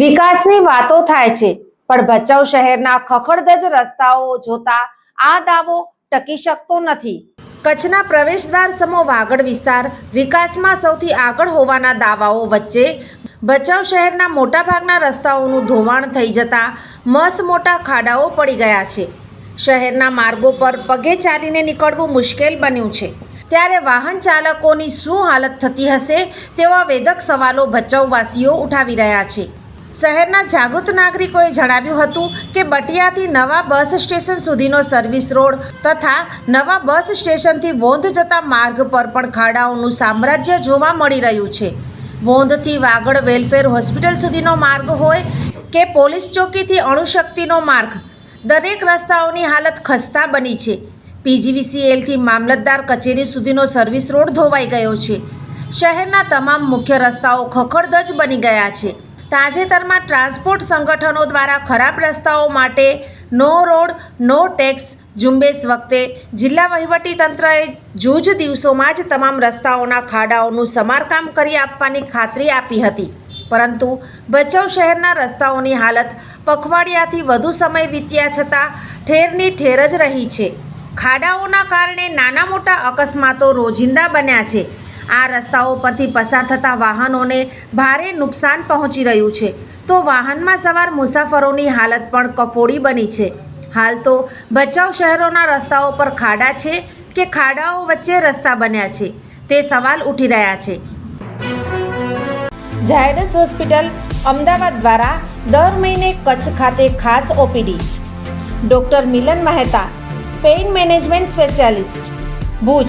વિકાસની વાતો થાય છે, પણ ભચાઉ શહેરના ખખડધજ રસ્તાઓ જોતા આ દાવો ટકી શકતો નથી. કચ્છના પ્રવેશદ્વાર સમો વાગડ વિસ્તાર વિકાસમાં સૌથી આગળ હોવાના દાવાઓ વચ્ચે ભચાઉ શહેરના મોટાભાગના રસ્તાઓનું ધોવાણ થઈ જતા મસ મોટા ખાડાઓ પડી ગયા છે. શહેરના માર્ગો પર પગે ચાલીને નીકળવું મુશ્કેલ બન્યું છે. ત્યારે વાહન ચાલકોની શું હાલત થતી હશે તેવા વેદક સવાલો ભચાઉવાસીઓ ઉઠાવી રહ્યા છે. શહેરના જાગૃત નાગરિકોએ જણાવ્યું હતું કે બટિયાથી નવા બસ સ્ટેશન સુધીનો સર્વિસ રોડ તથા નવા બસ સ્ટેશનથી વોંધ જતા માર્ગ પર પણ ખાડાઓનું સામ્રાજ્ય જોવા મળી રહ્યું છે. વોંધથી વાગડ વેલફેર હોસ્પિટલ સુધીનો માર્ગ હોય કે પોલીસ ચોકીથી અણુશક્તિનો માર્ગ, દરેક રસ્તાઓની હાલત ખસ્તા બની છે. પીજીવીસીએલથી મામલતદાર કચેરી સુધીનો સર્વિસ રોડ ધોવાઈ ગયો છે. શહેરના તમામ મુખ્ય રસ્તાઓ ખખડધજ બની ગયા છે. તાજેતરમાં ટ્રાન્સપોર્ટ સંગઠનો દ્વારા ખરાબ રસ્તાઓ માટે નો રોડ, નો ટેક્સ ઝુંબેશ વખતે જિલ્લા વહીવટી તંત્રએ જૂજ દિવસોમાં જ તમામ રસ્તાઓના ખાડાઓનું સમારકામ કરી આપવાની ખાતરી આપી હતી. પરંતુ ભચાઉ શહેરના રસ્તાઓની હાલત પખવાડિયાથી વધુ સમય વીત્યા છતાં ઠેરની ઠેર જ રહી છે. ખાડાઓના કારણે નાના મોટા અકસ્માતો રોજિંદા બન્યા છે. આ રસ્તાઓ પરથી પસાર થતા વાહનોને ભારે નુકસાન પહોંચી રહ્યું છે. તો વાહનમાં સવાર મુસાફરોની હાલત પણ કફોડી બની છે. હાલ તો ભચાઉ શહેરોના રસ્તાઓ પર ખાડા છે કે ખાડાઓ વચ્ચે રસ્તા બન્યા છે. તે સવાલ ઉઠી રહ્યા છે. ઝાયડસ હોસ્પિટલ અમદાવાદ દ્વારા દર મહિને કચ્છ ખાતે ખાસ OPD. Doctor Milan Mehta, pain management specialist. Bhuj